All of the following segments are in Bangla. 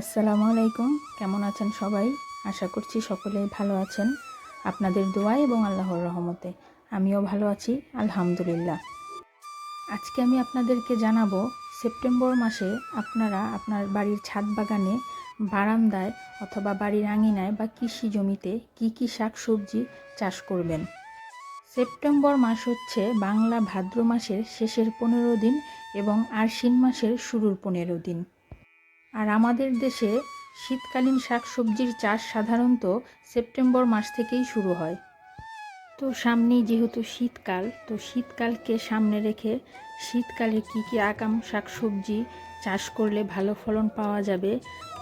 আসসালামু আলাইকুম। কেমন আছেন সবাই? আশা করছি সকলেই ভালো আছেন। আপনাদের দোয়া এবং আল্লাহর রহমতে আমিও ভালো আছি, আলহামদুলিল্লাহ। আজকে আমি আপনাদেরকে জানাব, সেপ্টেম্বর মাসে আপনারা আপনার বাড়ির ছাদ বাগানে বারান্দায় অথবা বাড়ির আঙিনায় বা কৃষি জমিতে কি কি শাক সবজি চাষ করবেন। সেপ্টেম্বর মাস হচ্ছে বাংলা ভাদ্র মাসের শেষের পনেরো দিন এবং আশ্বিন মাসের শুরুর পনেরো দিন। আর আমাদের দেশে শীতকালীন শাকসবজির চাষ সাধারণত সেপ্টেম্বর মাস থেকেই শুরু হয়। তো সামনেই যেহেতু শীতকাল, তো শীতকালকে সামনে রেখে শীতকালে কি কি আগাম শাকসবজি চাষ করলে ভালো ফলন পাওয়া যাবে,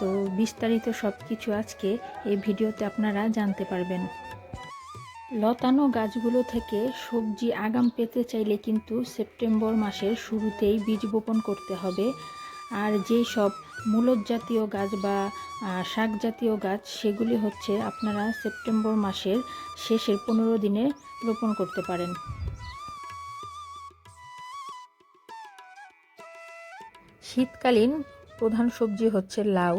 তো বিস্তারিত সব কিছু আজকে এই ভিডিওতে আপনারা জানতে পারবেন। লতানো গাছগুলো থেকে সবজি আগাম পেতে চাইলে কিন্তু সেপ্টেম্বর মাসের শুরুতেই বীজ বপন করতে হবে। আর যেই সব মূলজ জাতীয় গাছ বা শাক জাতীয় গাছ, সেগুলি হচ্ছে আপনারা সেপ্টেম্বর মাসের শেষের পনেরো দিনে রোপণ করতে পারেন। শীতকালীন প্রধান সবজি হচ্ছে লাউ।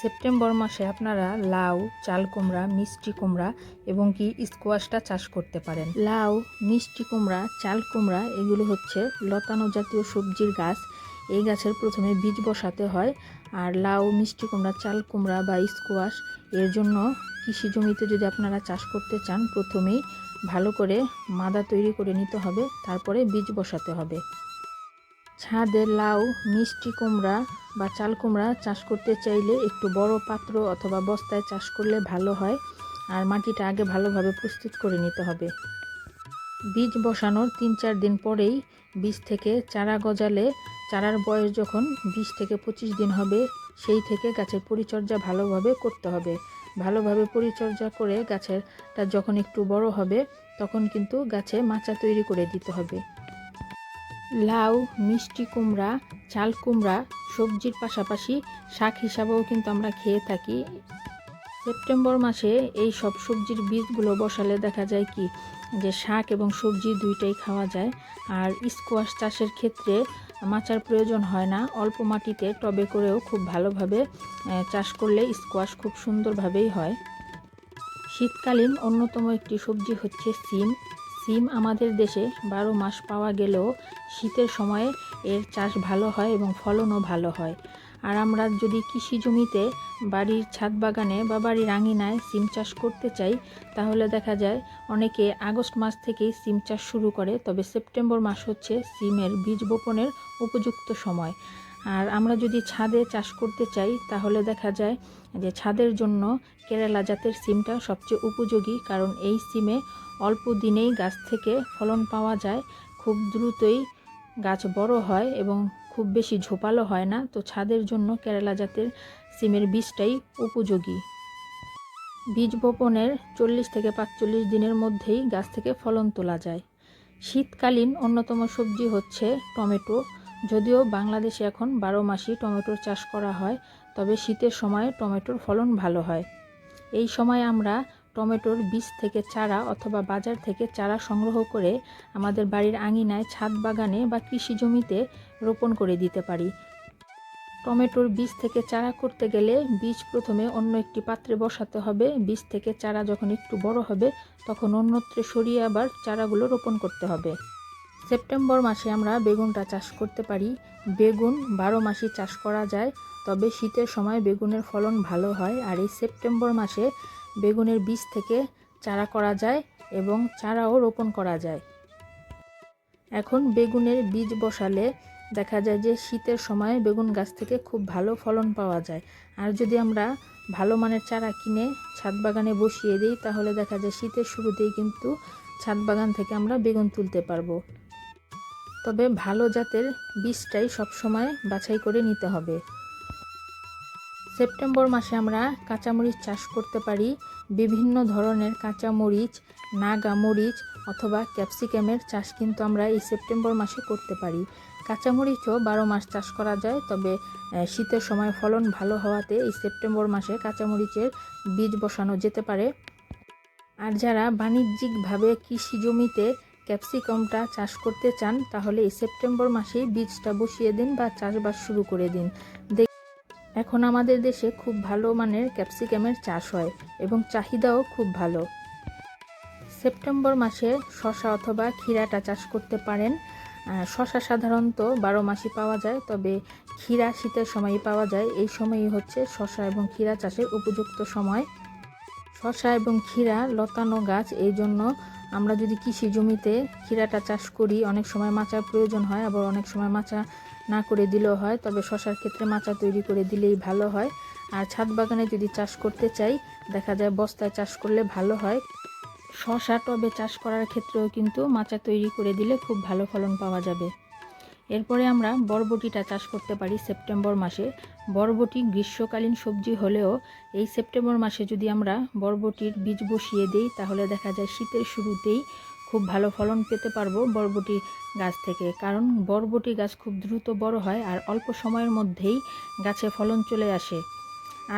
সেপ্টেম্বর মাসে আপনারা লাউ, চাল কুমড়া, মিষ্টি কুমড়া এবং কি স্কোয়াশটা চাষ করতে পারেন। লাউ, মিষ্টি কুমড়া, চাল কুমড়া, এগুলো হচ্ছে লতানো জাতীয় সবজির গাছ। এই গাছের প্রথমে বীজ বসাতে হয়, আর লাউ, মিষ্টি কুমড়া, চাল কুমড়া বা স্কোয়াশ এর জন্য কৃষি জমিতে যদি আপনারা চাষ করতে চান, প্রথমেই ভালো করে মাদা তৈরি করে নিতে হবে, তারপরে বীজ বসাতে হবে। ছাদে লাউ, মিষ্টি কুমড়া বা চাল কুমড়া চাষ করতে চাইলে একটু বড় পাত্র অথবা বস্তায় চাষ করলে ভালো হয়, আর মাটিটা আগে ভালোভাবে প্রস্তুত করে নিতে হবে। বীজ বসানোর তিন চার দিন পরেই বীজ থেকে চারা গজালে চারার বয়স যখন বিশ থেকে পঁচিশ দিন হবে, সেই থেকে গাছের পরিচর্যা ভালোভাবে করতে হবে। ভালোভাবে পরিচর্যা করে গাছেরটা যখন একটু বড় হবে, তখন কিন্তু গাছে মাচা তৈরি করে দিতে হবে। লাউ, মিষ্টি কুমড়া, চাল কুমড়া, সবজির পাশাপাশি শাক হিসাবেও কিন্তু আমরা খেয়ে থাকি। সেপ্টেম্বর মাসে এই সব সবজির বীজগুলো বসালে দেখা যায় কি, যে শাক এবং সবজি দুইটাই খাওয়া যায়। আর স্কোয়াশ চাষের ক্ষেত্রে মাচার প্রয়োজন হয় না। অল্প মাটিতে টবে করেও খুব ভালোভাবে চাষ করলে স্কোয়াশ খুব সুন্দরভাবেই হয়। শীতকালীন অন্যতম একটি সবজি হচ্ছে সিম। সিম আমাদের দেশে বারো মাস পাওয়া গেলেও শীতের সময়ে এর চাষ ভালো হয় এবং ফলনও ভালো হয়। আর আমরা যদি কৃষি জমিতে বাড়ির ছাদ বাগানে বা বাড়ির আঙিনায় সিম চাষ করতে চাই, তাহলে দেখা যায় অনেকে আগস্ট মাস থেকেই সিম চাষ শুরু করে, তবে সেপ্টেম্বর মাস হচ্ছে সিমের বীজ বপনের উপযুক্ত সময়। আর আমরা যদি ছাদে চাষ করতে চাই, তাহলে দেখা যায় যে ছাদের জন্য কেরালা জাতের সিমটা সবচেয়ে উপযোগী, কারণ এই সিমে অল্প দিনেই গাছ থেকে ফলন পাওয়া যায়। খুব দ্রুতই গাছ বড় হয় এবং খুব বেশি ঝোপালো হয় না, তো ছাদের জন্য কেরালা জাতের সিমের বীজটাই উপযোগী। বীজ বপনের চল্লিশ থেকে পাঁচচল্লিশ দিনের মধ্যেই গাছ থেকে ফলন তোলা যায়। শীতকালীন অন্যতম সবজি হচ্ছে টমেটো। যদিও বাংলাদেশে এখন বারো মাসই টমেটোর চাষ করা হয়, তবে শীতের সময় টমেটোর ফলন ভালো হয়। এই সময় আমরা টমেটোর বীজ থেকে চারা অথবা বাজার থেকে চারা সংগ্রহ করে আমাদের বাড়ির আঙিনায় ছাদ বাগানে বা কৃষি জমিতে রোপণ করে দিতে পারি। টমেটোর বীজ থেকে চারা করতে গেলে বীজ প্রথমে অন্য একটি পাত্রে বসাতে হবে। বীজ থেকে চারা যখন একটু বড় হবে, তখন অন্যত্রে সরিয়ে আবার চারাগুলো রোপণ করতে হবে। সেপ্টেম্বর মাসে আমরা বেগুনটা চাষ করতে পারি। বেগুন বারো মাসই চাষ করা যায়, তবে শীতের সময় বেগুনের ফলন ভালো হয়। আর এই সেপ্টেম্বর মাসে বেগুনের বীজ থেকে চারা করা যায় এবং চারাও রোপণ করা যায়। এখন বেগুনের বীজ বসালে দেখা যায় যে শীতের সময় বেগুন গাছ থেকে খুব ভালো ফলন পাওয়া যায়। আর যদি আমরা ভালো মানের চারা কিনে ছাদ বাগানে বসিয়ে দিই, তাহলে দেখা যায় শীতের শুরুতেই কিন্তু ছাদ বাগান থেকে আমরা বেগুন তুলতে পারব। তবে ভালো জাতের বীজটাই সবসময় বাছাই করে নিতে হবে। সেপ্টেম্বর মাসে আমরা কাঁচামরিচ চাষ করতে পারি। বিভিন্ন ধরনের কাঁচামরিচ নাগা মরিচ অথবা ক্যাপসিকামের চাষ কিন্তু আমরা এই সেপ্টেম্বর মাসে করতে পারি। কাঁচামরিচও বারো মাস চাষ করা যায়, তবে শীতের সময় ফলন ভালো হওয়াতে এই সেপ্টেম্বর মাসে কাঁচামরিচের বীজ বসানো যেতে পারে। আর যারা বাণিজ্যিকভাবে কৃষি জমিতে ক্যাপসিকামটা চাষ করতে চান, তাহলে এই সেপ্টেম্বর মাসেই বীজটা বসিয়ে দিন বা চাষবাস শুরু করে দিন। এখন আমাদের দেশে খুব ভালো মানের ক্যাপসিকামের চাষ হয় এবং চাহিদাও খুব ভালো। সেপ্টেম্বর মাসে শশা অথবা ক্ষীরাটা চাষ করতে পারেন। শশা সাধারণত বারো মাসই পাওয়া যায়, তবে ক্ষীরা শীতের সময়ই পাওয়া যায়। এই সময়ই হচ্ছে শশা এবং ক্ষীরা চাষের উপযুক্ত সময়। শশা এবং ক্ষীরা লতানো গাছ, এই জন্য আমরা যদি কৃষি জমিতে খিরাটা চাষ করি, অনেক সময় মাচার প্রয়োজন হয়, আবার অনেক সময় মাচা না করে দিলেও হয়, তবে শশার ক্ষেত্রে মাচা তৈরি করে দিলেই ভালো হয়। আর ছাদ বাগানে যদি চাষ করতে চাই, দেখা যায় বস্তায় চাষ করলে ভালো হয়। শশা টবে চাষ করার ক্ষেত্রেও কিন্তু মাচা তৈরি করে দিলে খুব ভালো ফলন পাওয়া যাবে। এরপরে আমরা বরবটিটা চাষ করতে পারি সেপ্টেম্বর মাসে। বরবটি গ্রীষ্মকালীন সবজি হলেও এই সেপ্টেম্বর মাসে যদি আমরা বরবটির বীজ বসিয়ে দিই, তাহলে দেখা যায় শীতের শুরুতেই খুব ভালো ফলন পেতে পারব বরবটি গাছ থেকে। কারণ বরবটি গাছ খুব দ্রুত বড় হয় আর অল্প সময়ের মধ্যেই গাছে ফলন চলে আসে।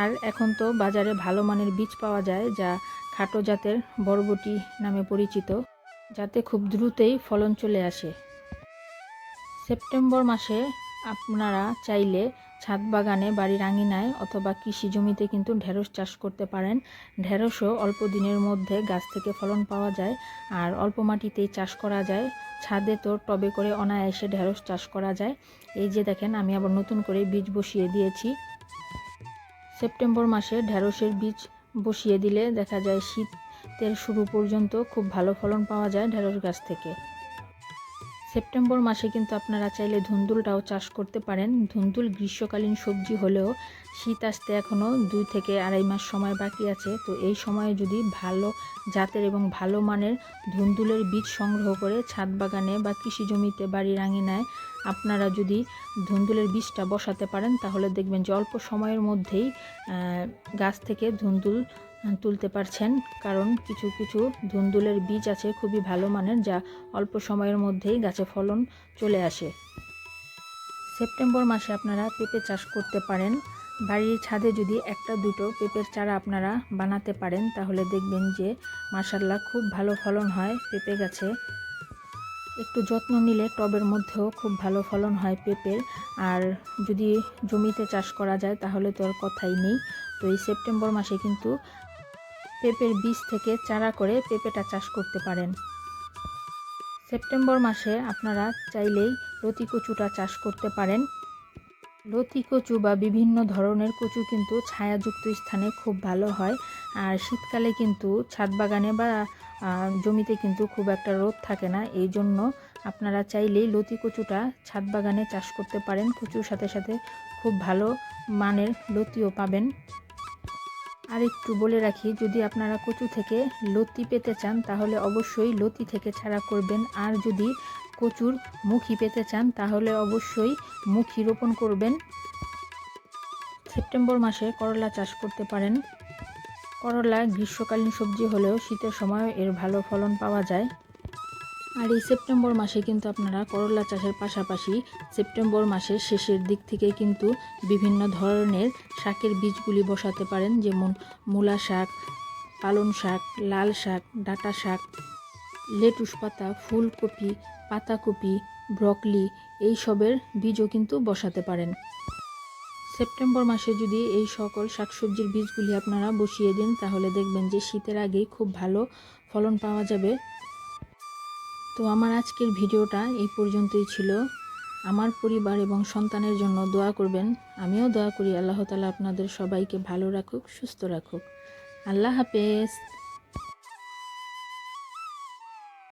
আর এখন তো বাজারে ভালো মানের বীজ পাওয়া যায়, যা খাটো জাতের বরবটি নামে পরিচিত, যাতে খুব দ্রুতই ফলন চলে আসে। সেপ্টেম্বর মাসে আপনারা চাইলে ছাদ বাগানে বাড়ির আঙিনায় অথবা কৃষি জমিতে কিন্তু ঢেঁড়স চাষ করতে পারেন। ঢেঁড়সও অল্প দিনের মধ্যে গাছ থেকে ফলন পাওয়া যায় আর অল্প মাটিতেই চাষ করা যায়। ছাদে তো টবে করে অনায়াসে ঢেঁড়স চাষ করা যায়। এই যে দেখেন, আমি আবার নতুন করে বীজ বসিয়ে দিয়েছি। সেপ্টেম্বর মাসে ঢেঁড়সের বীজ বসিয়ে দিলে দেখা যায় শীতের শুরু পর্যন্ত খুব ভালো ফলন পাওয়া যায় ঢেঁড়স গাছ থেকে। সেপ্টেম্বর মাসে কিন্তু আপনারা চাইলে ধুন্দুলটাও চাষ করতে পারেন। ধুন্দুল গ্রীষ্মকালীন সবজি হলেও শীত আসতে এখনও দুই থেকে আড়াই মাস সময় বাকি আছে। তো এই সময়ে যদি ভালো জাতের এবং ভালো মানের ধুন্দুলের বীজ সংগ্রহ করে ছাদ বাগানে বা কৃষি জমিতে বাড়ির আঙিনায় আপনারা যদি ধুন্দুলের বীজটা বসাতে পারেন, তাহলে দেখবেন যে অল্প সময়ের মধ্যেই গাছ থেকে ধুন্দুল তুলতে পারছেন, কারণ কিছু কিছু ধুন্দুলের বীজ আছে খুবই ভালো মানের, যা অল্প সময়ের মধ্যেই গাছে ফলন চলে আসে। সেপ্টেম্বর মাসে আপনারা পেঁপে চাষ করতে পারেন। বাড়ির ছাদে যদি একটা, দুটো পেঁপের চারা আপনারা বানাতে পারেন, তাহলে দেখবেন যে মাসাল্লাহ খুব ভালো ফলন হয় পেঁপে গাছে। একটু যত্ন নিলে টবের মধ্যেও খুব ভালো ফলন হয় পেঁপের। আর যদি জমিতে চাষ করা যায়, তাহলে তো আর কথাই নেই। তো এই সেপ্টেম্বর মাসে কিন্তু পেঁপের বীজ থেকে চারা করে পেঁপেটা চাষ করতে পারেন। সেপ্টেম্বর মাসে আপনারা চাইলেই লতি কচুটা চাষ করতে পারেন। লতি কচু বা বিভিন্ন ধরনের কচু কিন্তু ছায়াযুক্ত স্থানে খুব ভালো হয় আর শীতকালে কিন্তু ছাদ বাগানে বা জমিতে কিন্তু খুব একটা রোদ থাকে না। এই জন্য আপনারা চাইলেই লতি কচুটা ছাদ বাগানে চাষ করতে পারেন। কচুর সাথে সাথে খুব ভালো মানের লতিও পাবেন। আর একটু বলে রাখি, যদি আপনারা কচু থেকে লতি পেতে চান, তাহলে অবশ্যই লতি থেকে ছাড়া করবেন। আর যদি কচুর মুখি পেতে চান, তাহলে অবশ্যই মুখি রোপণ করবেন। সেপ্টেম্বর মাসে করলা চাষ করতে পারেন। করলা গ্রীষ্মকালীন সবজি হলেও শীতের সময় এর ভালো ফলন পাওয়া যায়। আর এই সেপ্টেম্বর মাসে কিন্তু আপনারা করলা চাষের পাশাপাশি সেপ্টেম্বর মাসের শেষের দিক থেকে কিন্তু বিভিন্ন ধরনের শাকের বীজগুলি বসাতে পারেন, যেমন মূলা শাক, পালং শাক, লাল শাক, ডাঁটা শাক, লেটুস পাতা, ফুলকপি, পাতাকপি, ব্রকলি এই সবের বীজও কিন্তু বসাতে পারেন। সেপ্টেম্বর মাসে যদি এই সকল শাকসবজির বীজগুলি আপনারা বসিয়ে দিন, তাহলে দেখবেন যে শীতের আগেই খুব ভালো ফলন পাওয়া যাবে। তো আমার আজকের ভিডিওটা এই পর্যন্তই ছিল। আমার পরিবার এবং সন্তানের জন্য দোয়া করবেন। আমিও দোয়া করি, আল্লাহ তালা আপনাদের সবাইকে ভালো রাখুক, সুস্থ রাখুক। আল্লাহ হাফেজ।